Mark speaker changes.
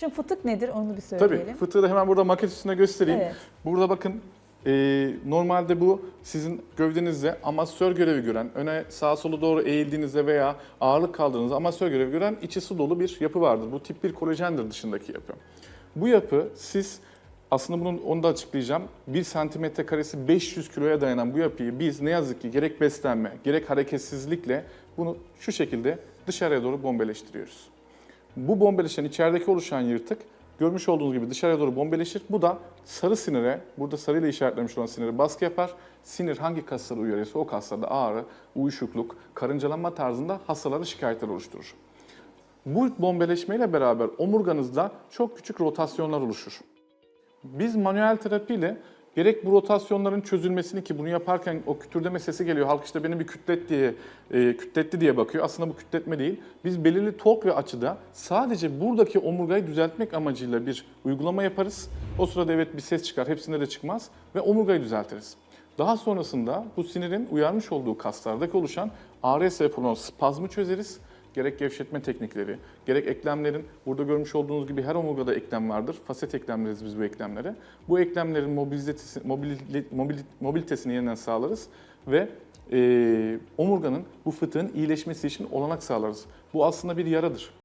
Speaker 1: Şimdi fıtık nedir onu bir
Speaker 2: Tabii
Speaker 1: söyleyelim.
Speaker 2: fıtığı da hemen burada maket üstünde göstereyim.
Speaker 1: Evet.
Speaker 2: Burada bakın e, normalde bu sizin gövdenizde amasör görevi gören, öne sağa sola doğru eğildiğinizde veya ağırlık kaldırdığınızda amasör görevi gören içi su dolu bir yapı vardır. Bu tip bir kolajendir dışındaki yapı. Bu yapı siz aslında bunun onu da açıklayacağım. 1 santimetre karesi 500 kiloya dayanan bu yapıyı biz ne yazık ki gerek beslenme gerek hareketsizlikle bunu şu şekilde dışarıya doğru bombeleştiriyoruz. Bu bombeleşen içerideki oluşan yırtık görmüş olduğunuz gibi dışarıya doğru bombeleşir. Bu da sarı sinire, burada sarıyla işaretlemiş olan sinire baskı yapar. Sinir hangi kasları uyarıyorsa o kaslarda ağrı, uyuşukluk, karıncalanma tarzında hastalara şikayetler oluşturur. Bu bombeleşmeyle beraber omurganızda çok küçük rotasyonlar oluşur. Biz manuel terapiyle gerek bu rotasyonların çözülmesini ki bunu yaparken o kütürdeme sesi geliyor. Halk işte beni bir kütlet diye, e, kütletti diye bakıyor. Aslında bu kütletme değil. Biz belirli tork ve açıda sadece buradaki omurgayı düzeltmek amacıyla bir uygulama yaparız. O sırada evet bir ses çıkar, hepsinde de çıkmaz ve omurgayı düzeltiriz. Daha sonrasında bu sinirin uyarmış olduğu kaslardaki oluşan ağrıya sebep olan spazmı çözeriz. Gerek gevşetme teknikleri, gerek eklemlerin, burada görmüş olduğunuz gibi her omurgada eklem vardır. Faset eklemleriz biz bu eklemlere. Bu eklemlerin mobilitesi, mobili- mobili- mobilitesini yeniden sağlarız ve e, omurganın bu fıtığın iyileşmesi için olanak sağlarız. Bu aslında bir yaradır.